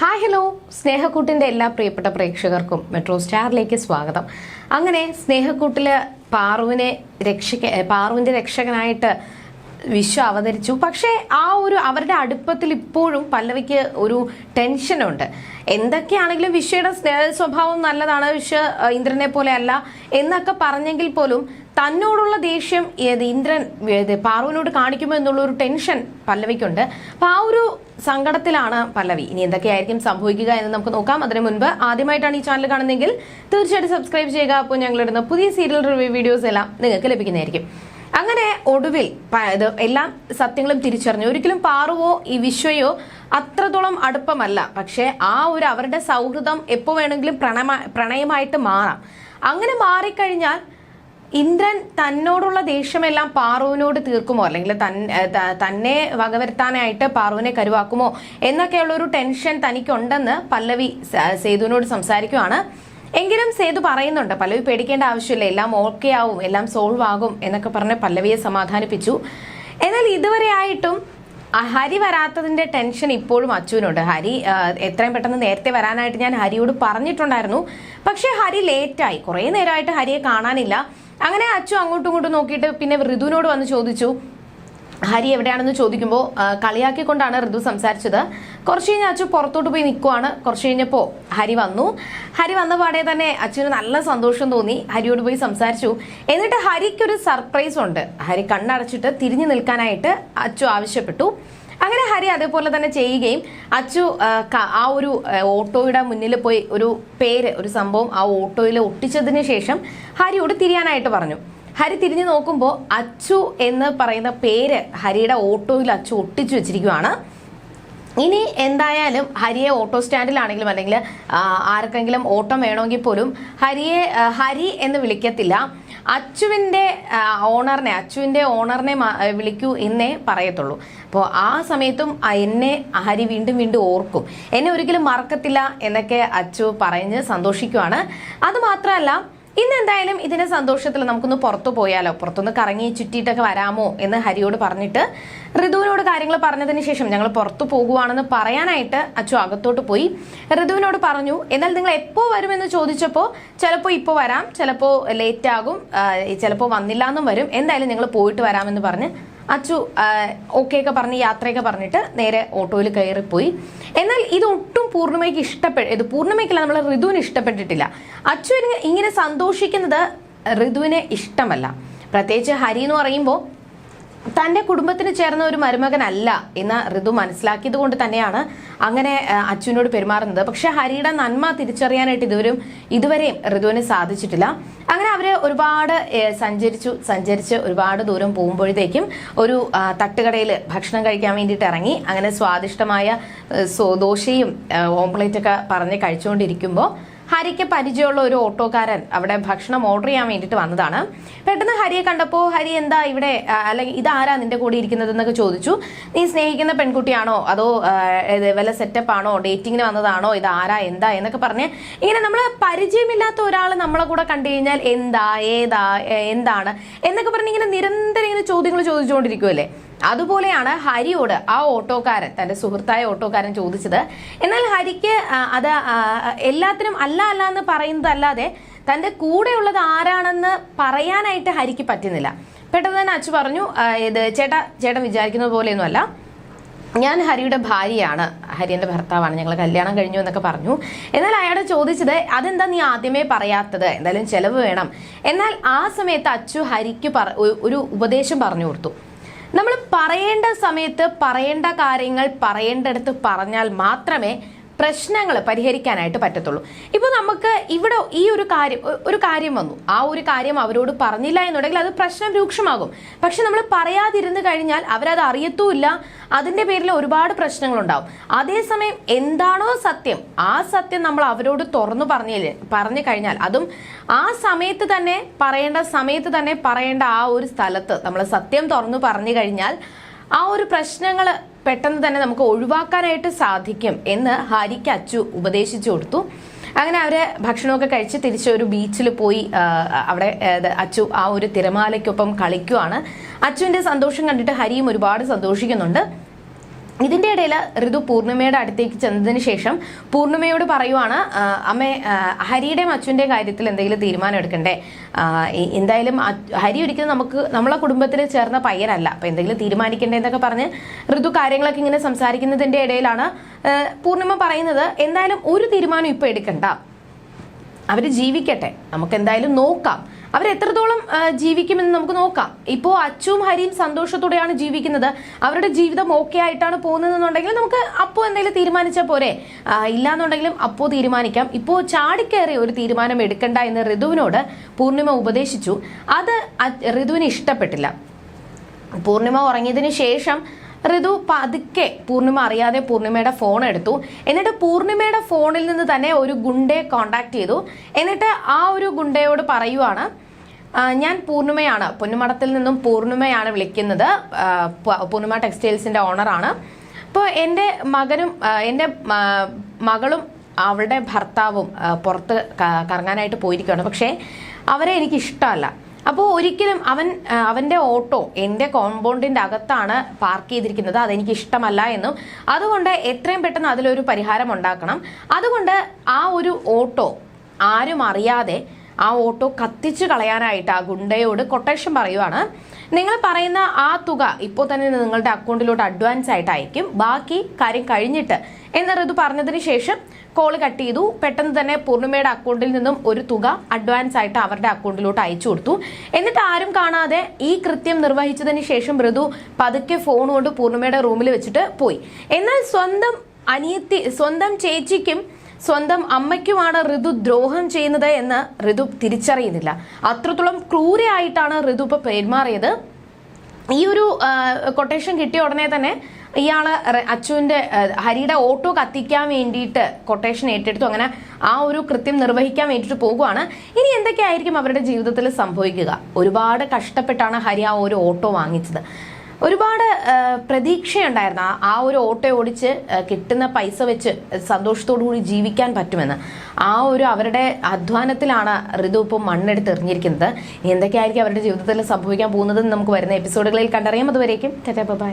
Hi hello സ്നേഹക്കൂട്ടിന്റെ എല്ലാ പ്രിയപ്പെട്ട പ്രേക്ഷകർക്കും മെട്രോ സ്റ്റാറിലേക്ക് സ്വാഗതം. അങ്ങനെ സ്നേഹക്കൂട്ടിൽ പാറുവിനെ രക്ഷിക്ക പാറുവിന്റെ രക്ഷകനായിട്ട് വിശ്വ അവതരിച്ചു. പക്ഷേ ആ ഒരു അവരുടെ അടുപ്പത്തിൽ ഇപ്പോഴും പല്ലവിക്ക് ഒരു ടെൻഷനുണ്ട്. എന്തൊക്കെയാണെങ്കിലും വിശ്വയുടെ സ്നേഹ സ്വഭാവം നല്ലതാണ് വിശ്വ ഇന്ദ്രനെ പോലെ അല്ല എന്നൊക്കെ പറഞ്ഞെങ്കിൽ പോലും തന്നോടുള്ള ദേഷ്യം ഏത് ഇന്ദ്രൻ പാറുവിനോട് കാണിക്കുമോ എന്നുള്ള ഒരു ടെൻഷൻ പല്ലവിക്കുണ്ട്. അപ്പോൾ ആ ഒരു സങ്കടത്തിലാണ് പല്ലവി. ഇനി എന്തൊക്കെയായിരിക്കും സംഭവിക്കുക എന്ന് നമുക്ക് നോക്കാം. അതിനു മുൻപ് ആദ്യമായിട്ടാണ് ഈ ചാനൽ കാണുന്നതെങ്കിൽ തീർച്ചയായിട്ടും സബ്സ്ക്രൈബ് ചെയ്യുക. അപ്പോൾ ഞങ്ങളിടുന്ന പുതിയ സീരിയൽ റിവ്യൂ വീഡിയോസ് എല്ലാം നിങ്ങൾക്ക് ലഭിക്കുന്നതായിരിക്കും. അങ്ങനെ ഒടുവിൽ ഇത് എല്ലാം സത്യങ്ങളും തിരിച്ചറിഞ്ഞു. ഒരിക്കലും പാറുവോ ഈ വിശ്വയോ അത്രത്തോളം അടുപ്പമല്ല. പക്ഷേ ആ ഒരു അവരുടെ സൗഹൃദം എപ്പോ വേണമെങ്കിലും പ്രണയമാ പ്രണയമായിട്ട് മാറാം. അങ്ങനെ മാറിക്കഴിഞ്ഞാൽ ഇന്ദ്രൻ തന്നോടുള്ള ദേഷ്യമെല്ലാം പാറുവിനോട് തീർക്കുമോ? അല്ലെങ്കിൽ തന്നെ വകവരുത്താനായിട്ട് പാറുവിനെ കരുവാക്കുമോ? എന്നൊക്കെയുള്ള ഒരു ടെൻഷൻ തനിക്കുണ്ടെന്ന് പല്ലവി സേതുവിനോട് സംസാരിക്കുവാണ്. എങ്കിലും സേതു പറയുന്നുണ്ട് പല്ലവി പേടിക്കേണ്ട ആവശ്യമില്ല എല്ലാം ഓക്കെ ആവും എല്ലാം സോൾവ് ആകും എന്നൊക്കെ പറഞ്ഞ് പല്ലവിയെ സമാധാനിപ്പിച്ചു. എന്നാൽ ഇതുവരെ ആയിട്ടും ഹരി വരാത്തതിന്റെ ടെൻഷൻ ഇപ്പോഴും അച്ചുവിനുണ്ട്. ഹരി എത്രയും പെട്ടെന്ന് നേരത്തെ വരാനായിട്ട് ഞാൻ ഹരിയോട് പറഞ്ഞിട്ടുണ്ടായിരുന്നു. പക്ഷേ ഹരി ലേറ്റായി കുറേ നേരമായിട്ട് ഹരിയെ കാണാനില്ല. അങ്ങനെ അച്ചു അങ്ങോട്ടും ഇങ്ങോട്ടും നോക്കിയിട്ട് പിന്നെ ഋതുവിനോട് വന്ന് ചോദിച്ചു ഹരി എവിടെയാണെന്ന് ചോദിക്കുമ്പോൾ കളിയാക്കി കളിയാക്കിക്കൊണ്ടാണ് ഋതു സംസാരിച്ചത്. കുറച്ച് കഴിഞ്ഞ് അച്ചു പുറത്തോട്ട് പോയി നിൽക്കുവാണ് കുറച്ച് കഴിഞ്ഞപ്പോൾ ഹരി വന്നു. ഹരി വന്ന പാടെ തന്നെ അച്ഛന് നല്ല സന്തോഷം തോന്നി. ഹരിയോട് പോയി സംസാരിച്ചു. എന്നിട്ട് ഹരിക്കൊരു സർപ്രൈസ് ഉണ്ട് ഹരി കണ്ണടച്ചിട്ട് തിരിഞ്ഞു നിൽക്കാനായിട്ട് അച്ചു ആവശ്യപ്പെട്ടു. അങ്ങനെ ഹരി അതേപോലെ തന്നെ ചെയ്യുകയും അച്ചു ആ, ഒരു ഓട്ടോയുടെ മുന്നിൽ പോയി ഒരു പേര് ഒരു സംഭവം ആ ഓട്ടോയിൽ ഒട്ടിച്ചതിന് ശേഷം ഹരിയോട് തിരിയാനായിട്ട് പറഞ്ഞു. ഹരി തിരിഞ്ഞു നോക്കുമ്പോൾ അച്ചു എന്ന് പറയുന്ന പേര് ഹരിയുടെ ഓട്ടോയിൽ അച്ചു ഒട്ടിച്ചു വെച്ചിരിക്കുവാണ്. ഇനി എന്തായാലും ഹരിയെ ഓട്ടോ സ്റ്റാൻഡിലാണെങ്കിലും അല്ലെങ്കിൽ ആർക്കെങ്കിലും ഓട്ടം വേണമെങ്കിൽ പോലും ഹരിയെ ഹരി എന്ന് വിളിക്കത്തില്ല. അച്ചുവിന്റെ ഓണറിനെ അച്ചുവിന്റെ ഓണറിനെ വിളിക്കൂ എന്നേ പറയത്തുള്ളൂ. അപ്പോൾ ആ സമയത്തും എന്നെ ഹരി വീണ്ടും വീണ്ടും ഓർക്കും. എന്നെ ഒരിക്കലും മറക്കത്തില്ല എന്നൊക്കെ അച്ചു പറഞ്ഞ് സന്തോഷിക്കുവാണ്. അത് മാത്രമല്ല ഇന്ന് എന്തായാലും ഇതിന്റെ സന്തോഷത്തിൽ നമുക്കൊന്ന് പുറത്തു പോയാലോ? പുറത്തൊന്ന് കറങ്ങി ചുറ്റിയിട്ടൊക്കെ വരാമോ എന്ന് ഹരിയോട് പറഞ്ഞിട്ട് ഋതുവിനോട് കാര്യങ്ങൾ പറഞ്ഞതിന് ശേഷം ഞങ്ങൾ പുറത്തു പോകുവാണെന്ന് പറയാനായിട്ട് അച്ചു അകത്തോട്ട് പോയി. ഋതുവിനോട് പറഞ്ഞു എന്നാൽ നിങ്ങൾ എപ്പോൾ വരുമെന്ന് ചോദിച്ചപ്പോൾ ചിലപ്പോൾ ഇപ്പോൾ വരാം ചിലപ്പോൾ ലേറ്റ് ആകും ചിലപ്പോൾ വന്നില്ല എന്നും വരും. എന്തായാലും നിങ്ങൾ പോയിട്ട് വരാമെന്ന് പറഞ്ഞ് അച്ചു ഓക്കെ ഒക്കെ പറഞ്ഞ് യാത്രയൊക്കെ പറഞ്ഞിട്ട് നേരെ ഓട്ടോയിൽ കയറിപ്പോയി. എന്നാൽ ഇതൊട്ടും പൂർണിമയ്ക്ക് ഇഷ്ടപ്പെട്ട ഇത് പൂർണിമയ്ക്കല്ല നമ്മൾ ഋതുവിന് ഇഷ്ടപ്പെട്ടിട്ടില്ല. അച്ചു ഇങ്ങനെ സന്തോഷിക്കുന്നത് ഋതുവിനെ ഇഷ്ടമല്ല. പ്രത്യേകിച്ച് ഹരി എന്ന് പറയുമ്പോൾ തന്റെ കുടുംബത്തിന് ചേർന്ന ഒരു മരുമകനല്ല എന്ന് ഋതു മനസ്സിലാക്കിയത് കൊണ്ട് തന്നെയാണ് അങ്ങനെ അച്ഛനോട് പെരുമാറുന്നത്. പക്ഷെ ഹരിയുടെ നന്മ തിരിച്ചറിയാനായിട്ട് ഇതുവരും ഇതുവരെയും ഋതുവിന് സാധിച്ചിട്ടില്ല. അങ്ങനെ അവർ ഒരുപാട് സഞ്ചരിച്ചു സഞ്ചരിച്ച് ഒരുപാട് ദൂരം പോകുമ്പോഴത്തേക്കും ഒരു തട്ടുകടയിൽ ഭക്ഷണം കഴിക്കാൻ വേണ്ടിയിട്ട് ഇറങ്ങി. അങ്ങനെ സ്വാദിഷ്ടമായ ദോശയും ഓംപ്ലേറ്റ് ഒക്കെ പറഞ്ഞ് കഴിച്ചുകൊണ്ടിരിക്കുമ്പോൾ ഹരിക്ക് പരിചയമുള്ള ഒരു ഓട്ടോക്കാരൻ അവിടെ ഭക്ഷണം ഓർഡർ ചെയ്യാൻ വേണ്ടിയിട്ട് വന്നതാണ്. പെട്ടെന്ന് ഹരിയെ കണ്ടപ്പോൾ ഹരി എന്താ ഇവിടെ അല്ലെങ്കിൽ ഇതാരാ നിന്റെ കൂടെ ഇരിക്കുന്നത് എന്നൊക്കെ ചോദിച്ചു. നീ സ്നേഹിക്കുന്ന പെൺകുട്ടിയാണോ? അതോ വല്ല സെറ്റപ്പ് ആണോ? ഡേറ്റിങ്ങിന് വന്നതാണോ? ഇത് ആരാ എന്താ? എന്നൊക്കെ പറഞ്ഞ് ഇങ്ങനെ നമ്മൾ പരിചയമില്ലാത്ത ഒരാൾ നമ്മളെ കൂടെ കണ്ടു കഴിഞ്ഞാൽ എന്താ ഏതാ എന്താണ് എന്നൊക്കെ പറഞ്ഞ് ഇങ്ങനെ നിരന്തരം ഇങ്ങനെ ചോദ്യങ്ങൾ ചോദിച്ചുകൊണ്ടിരിക്കുമല്ലേ അതുപോലെയാണ് ഹരിയോട് ആ ഓട്ടോക്കാരൻ തന്റെ സുഹൃത്തായ ഓട്ടോക്കാരൻ ചോദിച്ചത് എന്നാൽ ഹരിക്ക് അത് എല്ലാത്തിനും അല്ല അല്ല എന്ന് പറയുന്നതല്ലാതെ തന്റെ കൂടെയുള്ളത് ആരാണെന്ന് പറയാനായിട്ട് ഹരിക്ക് പറ്റുന്നില്ല. പെട്ടെന്ന് തന്നെ അച്ചു പറഞ്ഞു ഇത് ചേട്ടാ ചേട്ടൻ വിചാരിക്കുന്നത് പോലെയൊന്നുമല്ല. ഞാൻ ഹരിയുടെ ഭാര്യയാണ്. ഹരിയുടെ ഭർത്താവാണ്. ഞങ്ങൾ കല്യാണം കഴിഞ്ഞു എന്നൊക്കെ പറഞ്ഞു. എന്നാൽ അയാൾ ചോദിച്ചത് അതെന്താ നീ ആദ്യമേ പറയാത്തത്? എന്തായാലും ചെലവ് വേണം. എന്നാൽ ആ സമയത്ത് അച്ചു ഹരിക്ക് ഒരു ഉപദേശം പറഞ്ഞു കൊടുത്തു. നമ്മൾ പറയേണ്ട സമയത്ത് പറയേണ്ട കാര്യങ്ങൾ പറയേണ്ടടുത്ത് പറഞ്ഞാൽ മാത്രമേ പ്രശ്നങ്ങൾ പരിഹരിക്കാനായിട്ട് പറ്റത്തുള്ളൂ. ഇപ്പോൾ നമുക്ക് ഇവിടെ ഈ ഒരു കാര്യം ഒരു കാര്യം വന്നു. ആ ഒരു കാര്യം അവരോട് പറഞ്ഞില്ല എന്നുണ്ടെങ്കിൽ അത് പ്രശ്നം രൂക്ഷമാകും. പക്ഷെ നമ്മൾ പറയാതിരുന്നു കഴിഞ്ഞാൽ അവരത് അറിയത്തുമില്ല. അതിന്റെ പേരിൽ ഒരുപാട് പ്രശ്നങ്ങളുണ്ടാവും. അതേസമയം എന്താണോ സത്യം ആ സത്യം നമ്മൾ അവരോട് തുറന്നു പറഞ്ഞില്ലേ പറഞ്ഞു കഴിഞ്ഞാൽ അതും ആ സമയത്ത് തന്നെ പറയേണ്ട സമയത്ത് തന്നെ പറയേണ്ട ആ ഒരു സ്ഥലത്ത് നമ്മൾ സത്യം തുറന്നു പറഞ്ഞു കഴിഞ്ഞാൽ ആ ഒരു പ്രശ്നങ്ങൾ പെട്ടെന്ന് തന്നെ നമുക്ക് ഒഴിവാക്കാനായിട്ട് സാധിക്കും എന്ന് ഹരിക്ക് അച്ചു ഉപദേശിച്ചു കൊടുത്തു. അങ്ങനെ അവർ ഭക്ഷണമൊക്കെ കഴിച്ച് തിരിച്ച് ഒരു ബീച്ചിൽ പോയി അവിടെ അച്ചു ആ ഒരു തിരമാലയ്ക്കൊപ്പം കളിക്കുവാണ്. അച്ചുവിന്റെ സന്തോഷം കണ്ടിട്ട് ഹരിയും ഒരുപാട് സന്തോഷിക്കുന്നുണ്ട്. ഇതിന്റെ ഇടയിൽ ഋതു പൂർണിമയുടെ അടുത്തേക്ക് ചെന്നതിന് ശേഷം പൂർണിമയോട് പറയുവാണ് അമ്മേ ഹരിയുടെയും അച്ഛന്റെയും കാര്യത്തിൽ എന്തെങ്കിലും തീരുമാനം എടുക്കണ്ടേ? എന്തായാലും ഹരി ഒരിക്കലും നമുക്ക് നമ്മളെ കുടുംബത്തിൽ ചേർന്ന പയ്യനല്ല. അപ്പം എന്തെങ്കിലും തീരുമാനിക്കണ്ടേ എന്നൊക്കെ പറഞ്ഞ് ഋതു കാര്യങ്ങളൊക്കെ ഇങ്ങനെ സംസാരിക്കുന്നതിന്റെ ഇടയിലാണ് പൂർണിമ പറയുന്നത് എന്തായാലും ഒരു തീരുമാനം ഇപ്പോൾ എടുക്കണ്ട. അവർ ജീവിക്കട്ടെ. നമുക്ക് എന്തായാലും നോക്കാം. ആ, ജീവിക്കുമെന്ന് നമുക്ക് നോക്കാം. ഇപ്പോൾ അച്ചും ഹരിയും സന്തോഷത്തോടെയാണ് ജീവിക്കുന്നത്. അവരുടെ ജീവിതം ഓക്കെ ആയിട്ടാണ് പോകുന്നതെന്നുണ്ടെങ്കിൽ നമുക്ക് അപ്പോൾ എന്തെങ്കിലും തീരുമാനിച്ചാൽ പോരെ. ഇല്ല ഇല്ലാന്നുണ്ടെങ്കിലും അപ്പോൾ തീരുമാനിക്കാം. ഇപ്പോൾ ചാടിക്കയറി ഒരു തീരുമാനം എടുക്കണ്ട എന്ന് ഋതുവിനോട് പൂർണിമ ഉപദേശിച്ചു. അത് ഋതുവിന് ഇഷ്ടപ്പെട്ടില്ല. പൂർണിമ ഉറങ്ങിയതിന് ശേഷം ഋതു പതുക്കെ പൂർണിമ അറിയാതെ പൂർണിമയുടെ ഫോൺ എടുത്തു. എന്നിട്ട് പൂർണിമയുടെ ഫോണിൽ നിന്ന് തന്നെ ഒരു ഗുണ്ടയെ കോണ്ടാക്ട് ചെയ്തു. എന്നിട്ട് ആ ഒരു ഗുണ്ടയോട് പറയുവാണ് "ആ, ഞാൻ പൂർണിമയാണ് പൊന്നുമടത്തിൽ നിന്നും പൂർണിമയാണ് വിളിക്കുന്നത്. പൂർണിമ ടെക്സ്റ്റൈൽസിന്റെ ഓണറാണ്. അപ്പോൾ എന്റെ മകനും എന്റെ മകളും അവളുടെ ഭർത്താവും പുറത്ത് കറങ്ങാനായിട്ട് പോയിരിക്കുകയാണ്. പക്ഷേ അവരെ എനിക്ക് ഇഷ്ടമല്ല അപ്പോൾ ഒരിക്കലും അവൻ അവന്റെ ഓട്ടോ എന്റെ കോമ്പൗണ്ടിന്റെ അകത്താണ് പാർക്ക് ചെയ്തിരിക്കുന്നത്. അതെനിക്ക് ഇഷ്ടമല്ല എന്നും. അതുകൊണ്ട് എത്രയും പെട്ടെന്ന് അതിലൊരു പരിഹാരം ഉണ്ടാക്കണം. അതുകൊണ്ട് ആ ഒരു ഓട്ടോ ആരും അറിയാതെ ആ ഓട്ടോ കത്തിച്ചു കളയാനായിട്ട് ആ ഗുണ്ടയോട് കൊട്ടേഷൻ പറയുവാണ്. നിങ്ങൾ പറയുന്ന ആ തുക ഇപ്പോൾ തന്നെ നിങ്ങളുടെ അക്കൗണ്ടിലോട്ട് അഡ്വാൻസ് ആയിട്ട് അയക്കും ബാക്കി കാര്യം കഴിഞ്ഞിട്ട്. എന്ന ഋതു പറഞ്ഞതിന് ശേഷം കോൾ കട്ട് ചെയ്തു. പെട്ടെന്ന് തന്നെ പൂർണിമയുടെ അക്കൗണ്ടിൽ നിന്നും ഒരു തുക അഡ്വാൻസ് ആയിട്ട് അവരുടെ അക്കൗണ്ടിലോട്ട് അയച്ചു കൊടുത്തു. എന്നിട്ട് ആരും കാണാതെ ഈ കൃത്യം നിർവഹിച്ചതിന് ശേഷം ഋതു പതുക്കെ ഫോൺ കൊണ്ട് പൂർണിമയുടെ റൂമിൽ വെച്ചിട്ട് പോയി. എന്നാൽ സ്വന്തം അനിയത്തി സ്വന്തം ചേച്ചിക്കും സ്വന്തം അമ്മയ്ക്കുമാണ് ഋതു ദ്രോഹം ചെയ്യുന്നത് എന്ന് ഋതു തിരിച്ചറിയുന്നില്ല. അത്രത്തോളം ക്രൂരയായിട്ടാണ് ഋതു ഇപ്പൊ പെരുമാറിയത്. ഈ ഒരു കൊട്ടേഷൻ കിട്ടിയ ഉടനെ തന്നെ ഇയാൾ റെ- അച്ചുവിന്റെ ഹരിയുടെ ഓട്ടോ കത്തിക്കാൻ വേണ്ടിയിട്ട് കൊട്ടേഷൻ ഏറ്റെടുത്തു. അങ്ങനെ ആ ഒരു കൃത്യം നിർവഹിക്കാൻ വേണ്ടിയിട്ട് പോകുവാണ്. ഇനി എന്തൊക്കെയായിരിക്കും അവരുടെ ജീവിതത്തിൽ സംഭവിക്കുക? ഒരുപാട് കഷ്ടപ്പെട്ടാണ് ഹരി ആ ഒരു ഓട്ടോ വാങ്ങിച്ചത്. ഒരുപാട് പ്രതീക്ഷയുണ്ടായിരുന്നു ആ- ഒരു ഓട്ടോ ഓടിച്ച് കിട്ടുന്ന പൈസ വെച്ച് സന്തോഷത്തോടു കൂടി ജീവിക്കാൻ പറ്റുമെന്ന്. ആ ഒരു അവരുടെ അധ്വാനത്തിലാണ് ഋതു ഇപ്പം മണ്ണെടുത്ത് എറിഞ്ഞിരിക്കുന്നത്. ഇനി എന്തൊക്കെയായിരിക്കും അവരുടെ ജീവിതത്തിൽ സംഭവിക്കാൻ പോകുന്നതെന്ന് നമുക്ക് വരുന്ന എപ്പിസോഡുകളിൽ കണ്ടറിയാം. അതുവരേക്കും ബൈ.